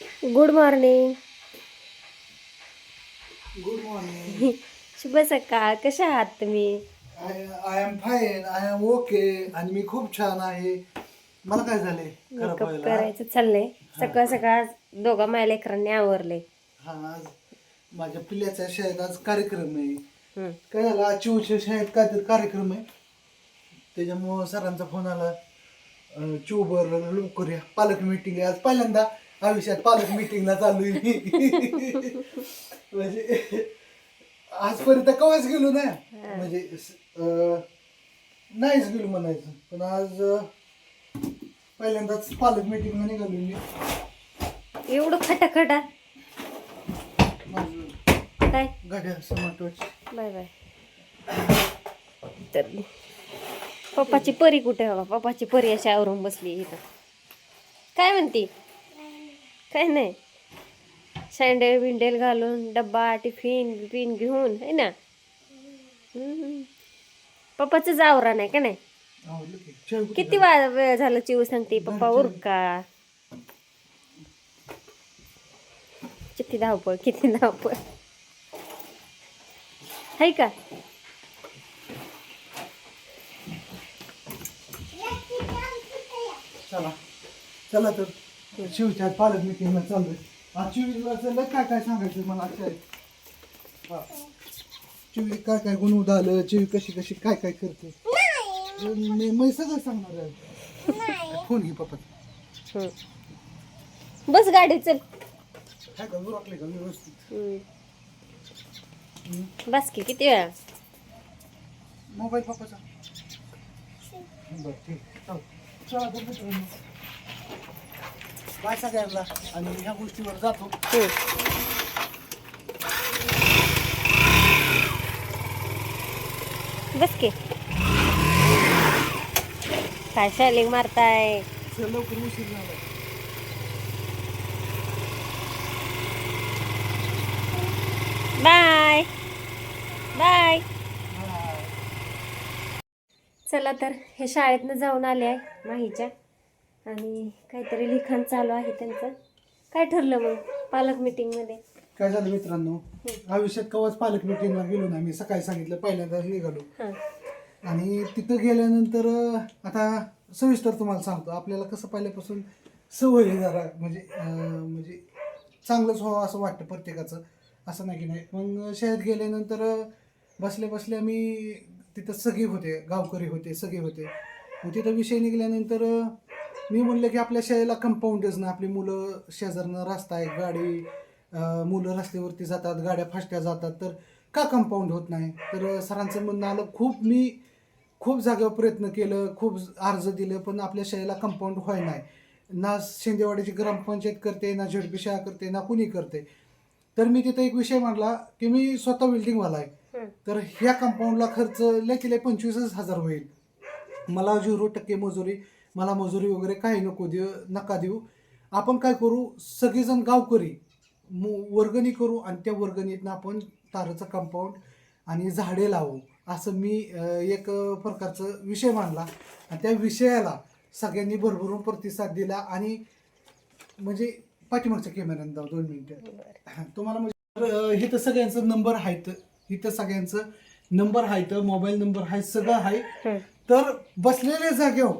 Good morning good morning शुभ सकाळ. कशा आहात तुम्ही? I am fine I am okay आणि मी खूप छान आहे. मला काय झाले मेकअप करायचं चाललंय. सकाळ सकाळ दोघा माझ्या लेकरांनी आवरले. हा आज माझ्या पिल्ल्याच्या शाळेत आज कार्यक्रम आहे. काय झालं? आज चिवच्या शाळेत काहीतरी कार्यक्रम आहे. त्याच्यामुळं सरांचा फोन आला. अं, चिव बरं लवकर या. पालक मिटिंग आहे. आज पहिल्यांदा आयुष्यात पालक मिटिंगला चालू आहे मी. म्हणजे आजपर्यंत कवाच गेलो ना म्हणजे अं, नाहीच गेलो म्हणायचं. पण आज अं, पहिल्यांदाच पालक मिटिंगला निघालो मी. एवढं खटाखटा? माझं काय? समाटोच बाय बाय. तर पप्पाची परी कुठे हवा? पप्पाची परी अशी आवरून बसली इथं. काय म्हणती? काय नाही. सँडेल बिंडेल घालून डब्बा टिफिन बिफिन घेऊन है ना. पप्पाचं आवरा नाही का नाही? किती वा वेळ झालं चिव सांगते पप्पा उरका. किती धावपळ किती धावपळ. हाय का? चला. चला तर. शिवच्या पालक मिटिंगला चाललोय. आज चिवीला चाललं काय काय सांगायचं मला आजच्या हा चिवी काय काय गुण झालं चिवी कशी कशी काय काय करते? मी मी सगळं सांगणार आहे. फोन घे पप्पा? हम्म. बस गाडी चल. काय का? उरकले का व्यवस्थित? हम्म. हम्म. बस की किती वेळा? मोबाईल पप्पाचा. बरं ठीक. चल चला मित्रांनो सगळ्यांना. आणि ह्या गोष्टीवर जातो. हम्म. बस की. काय शालिंग मारताय? चल लवकर उशीर झाला. बाय. बाय. हा. चला तर हे शाळेतनं जाऊन आले आहे माहीच्या. आणि काहीतरी लिखाण चालू आहे त्यांचं. काय ठरलं मग पालक मीटिंगमध्ये काय झालं मित्रांनो? आयुष्यात कवाच पालक मिटिंगला गेलो ना मी सकाळी सांगितलं पहिल्यांदाच निघालो. हां. आणि तिथं गेल्यानंतर अं, आता सविस्तर तुम्हाला सांगतो. आपल्याला कसं पहिल्यापासून सवय आहे जरा म्हणजे अं, म्हणजे चांगलंच व्हावं असं वाटतं प्रत्येकाचं. असं नाही की नाही. मग शाळेत गेल्यानंतर अं, बसल्या बसल्या मी तिथं सगळे होते. गावकरी होते सगळे होते. मग तिथं विषय निघाल्यानंतर अं, मी म्हणलं की आपल्या शाळेला कंपाऊंडच ना आपली मुलं शेजारनं रस्ता आहे गाडी मुलं रस्त्यावरती जातात गाड्या फास्ट्या जातात तर का कंपाऊंड होत नाही? तर सरांचं म्हणणं आलं खूप मी खूप जागेवर प्रयत्न केलं खूप अर्ज दिले पण आपल्या शाळेला कंपाऊंड व्हाय नाही. ना शिंदेवाडीची ग्रामपंचायत करते ना झेडपी शाळा करते ना कुणी करते. तर मी तिथं एक विषय मांडला की मी स्वतः बिल्डिंगवाला आहे. तर ह्या कंपाऊंडला खर्च लय पंचवीसच हजार होईल. मला झिरो टक्के मजुरी मला मजुरी वगैरे काही नको देऊ नका देऊ. आपण काय करू सगळेजण गावकरी मु- वर्गणी करू आणि त्या वर्गणीतनं आपण ताराचं कंपाऊंड आणि झाडे लावू. असं मी एक प्रकारचं विषय मांडला. आणि त्या विषयाला सगळ्यांनी भरभरून प्रतिसाद दिला आणि म्हणजे पाठीमागच्या कॅमेऱ्यानं जाऊ दोन मिनिटं. तुम्हाला म्हणजे अं, इथं सगळ्यांचं नंबर आहेत. इथं सगळ्यांचं नंबर आहेत. मोबाईल नंबर आहे सगळं आहे. हं. तर बसलेल्या जागेवर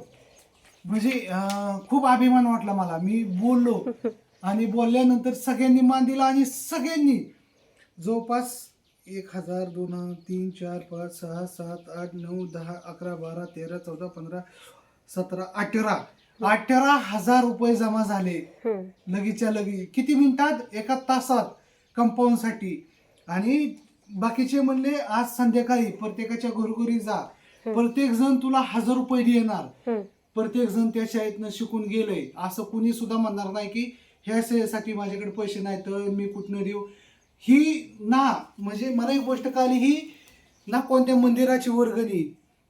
म्हणजे अं, खूप अभिमान वाटला मला. मी बोललो आणि बोलल्यानंतर सगळ्यांनी मान दिला आणि सगळ्यांनी जवळपास एक हजार दोन तीन चार पाच सहा सात आठ नऊ दहा अकरा बारा तेरा चौदा पंधरा सतरा अठरा. अठरा हजार रुपये जमा झाले. लगीच्या लगी. किती मिनिटात? एका तासात कंपाऊंडसाठी. आणि बाकीचे म्हणले आज संध्याकाळी प्रत्येकाच्या घरोघरी जा. प्रत्येक जण तुला हजार रुपये देणार. प्रत्येक जण त्या शाळेतनं शिकून गेलंय. असं कुणी सुद्धा म्हणणार नाही की ह्या शाळेसाठी माझ्याकडे पैसे नाहीत तर मी कुठनं देऊ? ही ना म्हणजे मला एक गोष्ट कळली ही ना कोणत्या मंदिराची वर्गणी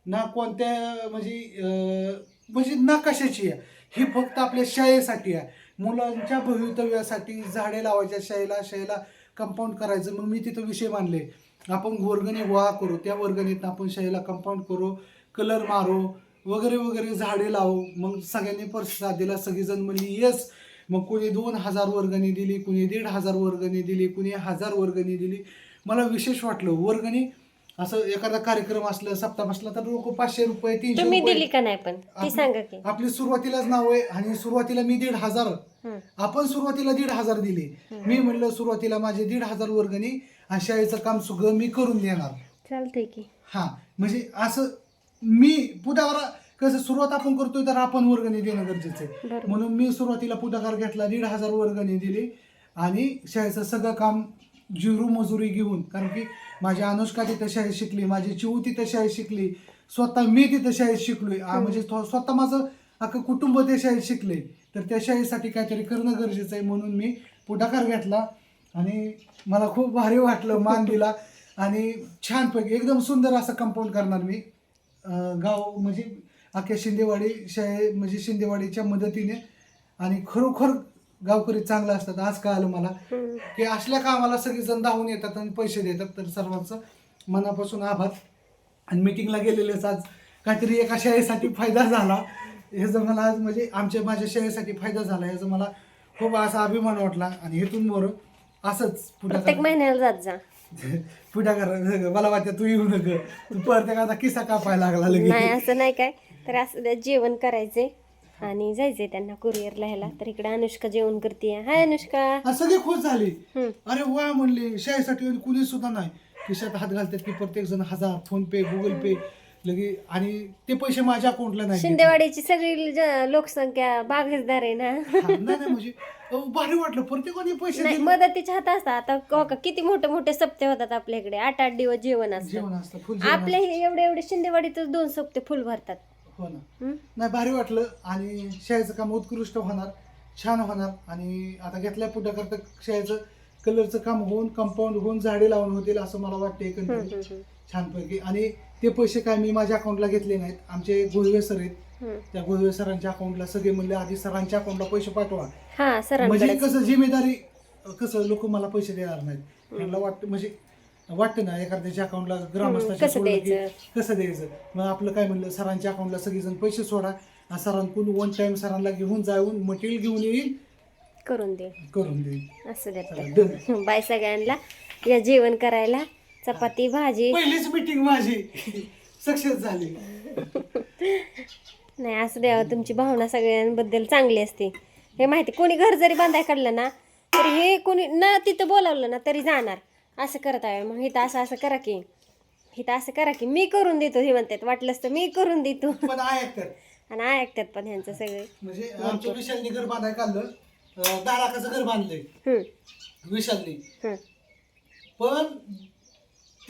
ना कोणत्या म्हणजे म्हणजे ना कशाची आहे? ही फक्त आपल्या शाळेसाठी आहे. मुलांच्या भवितव्यासाठी झाडे लावायच्या शाळेला शाळेला कंपाऊंड करायचं. मग मी तिथं विषय मानले आपण वर्गणी गोळा करू. त्या वर्गणीतनं आपण शाळेला कंपाऊंड करू. कलर मारू. वगैरे वगैरे झाडे लावू. मग सगळ्यांनी प्रतिसाद दिला. सगळीजण म्हणली येस. मग कुणी दोन हजार वर्गणी दिली कुणी दीड हजार वर्गणी दिली कुणी हजार वर्गणी दिली. मला विशेष वाटलं वर्गणी असं एखादा कार्यक्रम असलं सप्ताह असला तर लोक पाचशे रुपये तीनशे तुम्ही रुपये. दिली का नाही पण? ती सांगा की. आपली सुरुवातीलाच नाव आहे आणि सुरुवातीला मी दीड हजार. हं. आपण सुरुवातीला दीड हजार दिले. मी म्हणलं सुरुवातीला माझे दीड हजार वर्गणी आणि शाळेचं काम सगळं मी करून देणार. चालतंय की. हा. म्हणजे असं मी पुढाकार कसं सुरुवात आपण करतोय तर आपण वर्गणी देणं गरजेचं आहे. बरोबर. म्हणून मी सुरुवातीला पुढाकार घेतला दीड हजार वर्गणी दिली. आणि शाळेचं सगळं काम जिरू मजुरी घेऊन कारण की माझी अनुष्का तिथं शाळेत शिकली माझी चिऊ तिथं शाळेत शिकली स्वतः मी तिथं शाळेत शिकलोय. आ, म्हणजे स्व- स्वतः माझं अख्खं कुटुंब त्या शाळेत शिकले. तर त्या शाळेसाठी काहीतरी करणं गरजेचं आहे म्हणून मी पुढाकार घेतला. आणि मला खूप भारी वाटलं मान दिला आणि छानपैकी एकदम सुंदर असं कंपाऊंड करणार मी. गाव म्हणजे अख्ख्या शिंदेवाडी शाळे म्हणजे शिंदेवाडीच्या मदतीने आणि खरोखर गावकरी चांगलं असतात आज कळालं मला. की असल्या कामाला सगळेजण धावून येतात आणि पैसे देतात तर सर्वांचं मनापासून आभार. आणि मिटिंगला गेलेलेच आज काहीतरी एका शाळेसाठी फायदा झाला. ह्याचा मला आज म्हणजे आमच्या माझ्या शाळेसाठी फायदा झाला ह्याचा मला खूप असा अभिमान वाटला. आणि हेतून मोर असंच प्रत्येक पुढाकार महिन्याला जात जा. पुढाकार मला वाटतं तू येऊ नका. तू प्रत्येकाचा किस्सा कापायला लागला नाही लगेच असं नाही काय. तर असं जेवण करायचे आणि जायचंय त्यांना कुरिअरला ह्याला. तर इकडे अनुष्का जेवण करते हाय अनुष्का. आणि सगळे खुश झाले. अरे वा म्हणले शाळेसाठी कुणी सुद्धा नाही. खिशात हात घालतात की प्रत्येक जण हजार फोन पे गुगल पे. लगे आणि ते पैसे माझ्या अकाउंटला नाही शिंदेवाडीची सगळी ज- लोकसंख्या बागेसदार आहे ना. हा, नाही नाही म्हणजे अहो, भारी वाटलं. प्रत्येकाने पैसे नाही दिले. मदतीच्या हात असतात. आता हो का किती मोठे मोठे सप्ते होतात आपल्या इकडे आठ आठ दिवस जेवण असतं. जेवण असतं फुल जेवण आपल्या हे एवढे एवढे शिंदेवाडीतच दोन सप्ते फुल भरतात. असतं. हो ना. हं? नाही भारी वाटलं. आणि शाळेचं काम उत्कृष्ट होणार छान होणार. आणि आता घेतल्या पुढे करता शाळेचं कलरचं काम होऊन कंपाऊंड होऊन झाडे लावून होतील असं मला वाटतं हं, एकंदरीत हं, हं. छानपैकी. आणि ते पैसे काय मी माझ्या अकाउंटला घेतले नाहीत. आमचे गोळवे सर आहेत. त्या गोळवे सरांच्या अकाउंटला सगळे म्हणले आधी सरांच्या अकाउंटला पैसे पाठवा. हा म्हणजे सरांकडे कसं जिम्मेदारी कसं लोक मला पैसे देणार नाहीत. त्यांना वाटतं म्हणजे वाटतं ना एखाद्याच्या अकाउंटला ग्रामस्थाच्या कसं सोडलं की द्यायचं? कसं द्यायचं? मग आपलं काय म्हणलं सरांच्या अकाउंटला सगळेजण पैसे सोडा. आणि सरांकडून वन टाइम सरांना घेऊन जाऊन मटेरियल घेऊन येईल. करून दे करून देईल. असं चला, देत. बाय सगळ्यांना. या जेवण करायला. चपाती भाजी. पहिलीच मीटिंग माझी. सक्सेस झाली. नाही असं द्यावं तुमची भावना सगळ्यांबद्दल चांगली असते. हे माहिती कोणी घर जरी बांधाय काढलं ना तरी हे कोणी न तिथं बोलावलं ना तरी जाणार. असं करत आहे. मग इथं असं असं करा की इथं असं करा की मी करून देतो हे म्हणतात. वाटलंच तर मी करून देतो. पण आणि ऐकतात पण ह्यांचं सगळे. म्हणजे आमच्या विशालनी घर बांधाय काढलं. लाखाचं घर बांधलंय. हम्म, विशालनी. हम्म. पण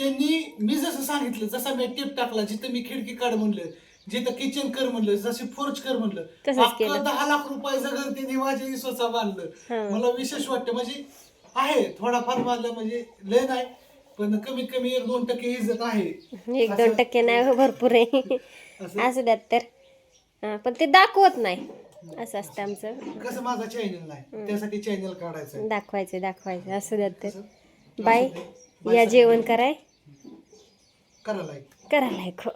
त्यांनी मी जसं सांगितलं जसा मी टेप टाकला जिथं मी खिडकी काढ म्हणलं जिथं किचन कर म्हणलं जसे फोर्च कर म्हणलं अख्खं. दहा लाख रुपयाचं घर त्यांनी माझ्या हा. बांधलं. मला विशेष वाटतं म्हणजे आहे थोडाफार बांधलं म्हणजे लय नाही पण कमीत कमी एक दोन टक्के इज्जत आहे. एक दोन टक्के नाही हो, भरपूर आहे. असं. द्यात तर. पण ते दाखवत नाही. असं असतं आमचं. कसं माझा चॅनल नाही त्यासाठी चॅनल काढायचं दाखवायचं दाखवायचं. असू द्यात तर. बाय. या जेवण कराय. करायला करा लायक